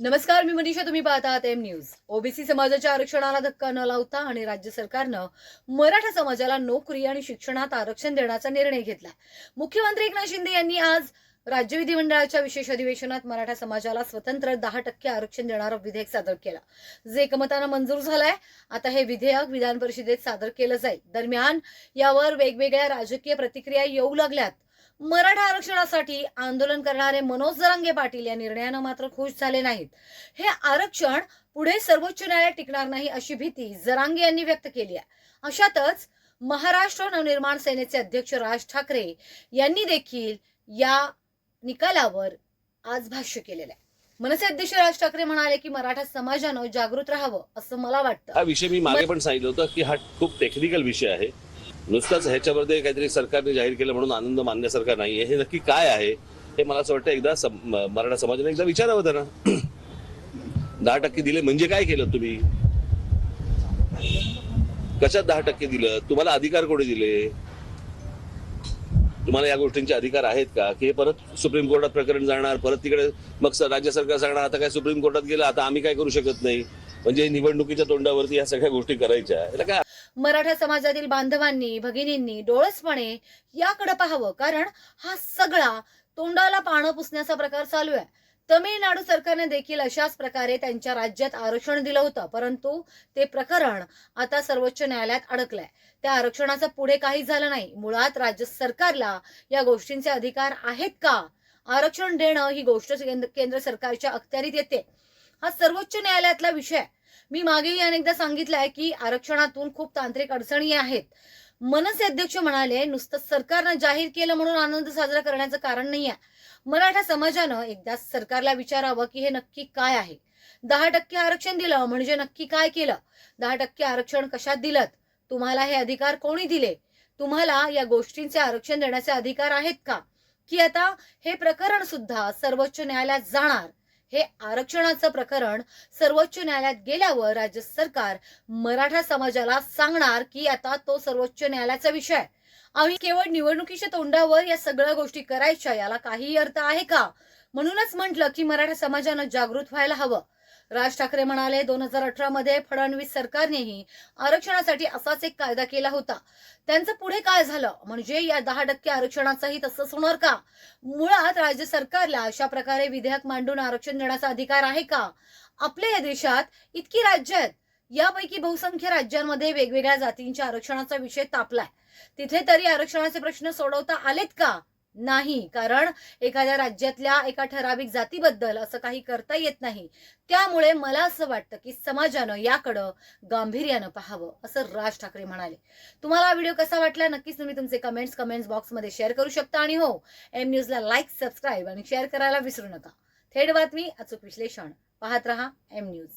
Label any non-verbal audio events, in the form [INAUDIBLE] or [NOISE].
नमस्कार मी मनीषा तुम्ही पाहता आहात एम न्यूज. ओबीसी समाजाच्या आरक्षणाला धक्का न लावता आणि राज्य सरकारनं मराठा समाजाला नोकरी आणि शिक्षणात आरक्षण देण्याचा निर्णय घेतला. मुख्यमंत्री एकनाथ शिंदे यांनी आज राज्य विधिमंडळाच्या विशेष अधिवेशनात मराठा समाजाला स्वतंत्र दहा टक्के आरक्षण देणारं विधेयक सादर केलं. जे एकमतानं मंजूर झालंय आता हे विधेयक विधान परिषदेत सादर केलं जाईल. दरम्यान यावर वेगवेगळ्या राजकीय प्रतिक्रिया येऊ लागल्यात. मराठा आरक्षणासाठी आंदोलन करणारे मनोज जरांगे पाटील या निर्णयानं मात्र खुश झाले नाहीत. हे आरक्षण पुढे सर्वोच्च न्यायालयात टिकणार नाही अशी भीती जरांगे यांनी व्यक्त केली आहे. अशातच महाराष्ट्र नवनिर्माण सेनेचे अध्यक्ष राज ठाकरे यांनी देखील या निकालावर आज भाष्य केलेलं आहे. मनसे अध्यक्ष राज ठाकरे म्हणाले की मराठा समाजानं जागृत राहावं असं मला वाटतं. हा विषय मी मागे पण सांगितलं होतं की हा खूप टेक्निकल विषय आहे. नुसताच ह्याच्यामध्ये काहीतरी सरकारने जाहीर केलं म्हणून आनंद मानण्यासारखा नाहीये. हे नक्की काय आहे? हे मला असं वाटतं एकदा सम- मराठा समाजाने एकदा विचारावं त्यांना [CLEARS THROAT] दहा टक्के दिले म्हणजे काय केलं तुम्ही? कशात दहा टक्के दिलं? तुम्हाला अधिकार कोणी दिले? तुम्हाला या गोष्टींचे अधिकार आहेत का? की हे परत सुप्रीम कोर्टात प्रकरण जाणार परत तिकडे मग राज्य सरकार सांगणार आता काय सुप्रीम कोर्टात गेलं आता आम्ही काय करू शकत नाही? म्हणजे निवडणुकीच्या तोंडावरती या सगळ्या गोष्टी करायच्या. काय मराठा समाजातील बांधवांनी भगिनींनी डोळसपणे याकडे पाहावं. कारण हा सगळा तोंडाला पानं पुसण्याचा प्रकार चालू आहे. तमिळनाडू सरकारने देखील अशाच प्रकारे त्यांच्या राज्यात आरक्षण दिलं होतं. परंतु ते प्रकरण आता सर्वोच्च न्यायालयात अडकलंय. त्या आरक्षणाचं पुढे काही झालं नाही. मुळात राज्य सरकारला या गोष्टींचे अधिकार आहेत का? आरक्षण देणं ही गोष्ट केंद्र सरकारच्या अखत्यारीत येते. हा सर्वोच्च न्यायालयातला विषय आहे. मी मागेही अनेकदा सांगितलंय की आरक्षणातून खूप तांत्रिक अडचणी आहेत. मनसे अध्यक्ष म्हणाले नुसतं सरकारनं जाहीर केलं म्हणून आनंद साजरा करण्याचं कारण नाहीये. मराठा समाजानं एकदा सरकारला विचारावं की हे नक्की काय आहे? दहा टक्के आरक्षण दिलं म्हणजे नक्की काय केलं? दहा टक्के आरक्षण कशात दिलं? तुम्हाला हे अधिकार कोणी दिले? तुम्हाला या गोष्टींचे आरक्षण देण्याचे अधिकार आहेत का? की आता हे प्रकरण सुद्धा सर्वोच्च न्यायालयात जाणार. हे आरक्षणाचं प्रकरण सर्वोच्च न्यायालयात गेल्यावर राज्य सरकार मराठा समाजाला सांगणार की आता तो सर्वोच्च न्यायालयाचा विषय आहे. आम्ही केवळ निवडणुकीच्या तोंडावर या सगळ्या गोष्टी करायच्या याला काही अर्थ आहे का म्हणूनच म्हटलं की मराठा समाजानं जागृत व्हायला हवं. राज ठाकरे म्हणाले दोन हजार अठरा मध्ये फडणवीस सरकारनेही आरक्षणासाठी असाच एक कायदा केला होता. त्यांचं पुढे काय झालं? म्हणजे या दहा टक्के आरक्षणाचंही तसंच होणार का? मुळात राज्य सरकारला अशा प्रकारे विधेयक मांडून आरक्षण देण्याचा अधिकार आहे का? आपल्या या देशात इतकी राज्य आहेत. यापैकी बहुसंख्य राज्यांमध्ये वेगवेगळ्या जातींच्या आरक्षणाचा विषय तापलाय. तिथे तरी आरक्षणाचे प्रश्न सोडवता आलेत का? नाही. कारण एखाद्या राज्यातल्या एका ठराविक जातीबद्दल असं काही करता येत नाही. त्यामुळे मला असं वाटतं की समाजानं याकडं गांभीर्यानं पाहावं असं राज ठाकरे म्हणाले. तुम्हाला हा व्हिडिओ कसा वाटला? नक्कीच तुम्ही तुमचे कमेंट्स कमेंट्स बॉक्समध्ये शेअर करू शकता. आणि हो एम न्यूजला लाईक सबस्क्राईब आणि शेअर करायला विसरू नका. थेट बातमी अचूक विश्लेषण. पाहत रहा एम न्यूज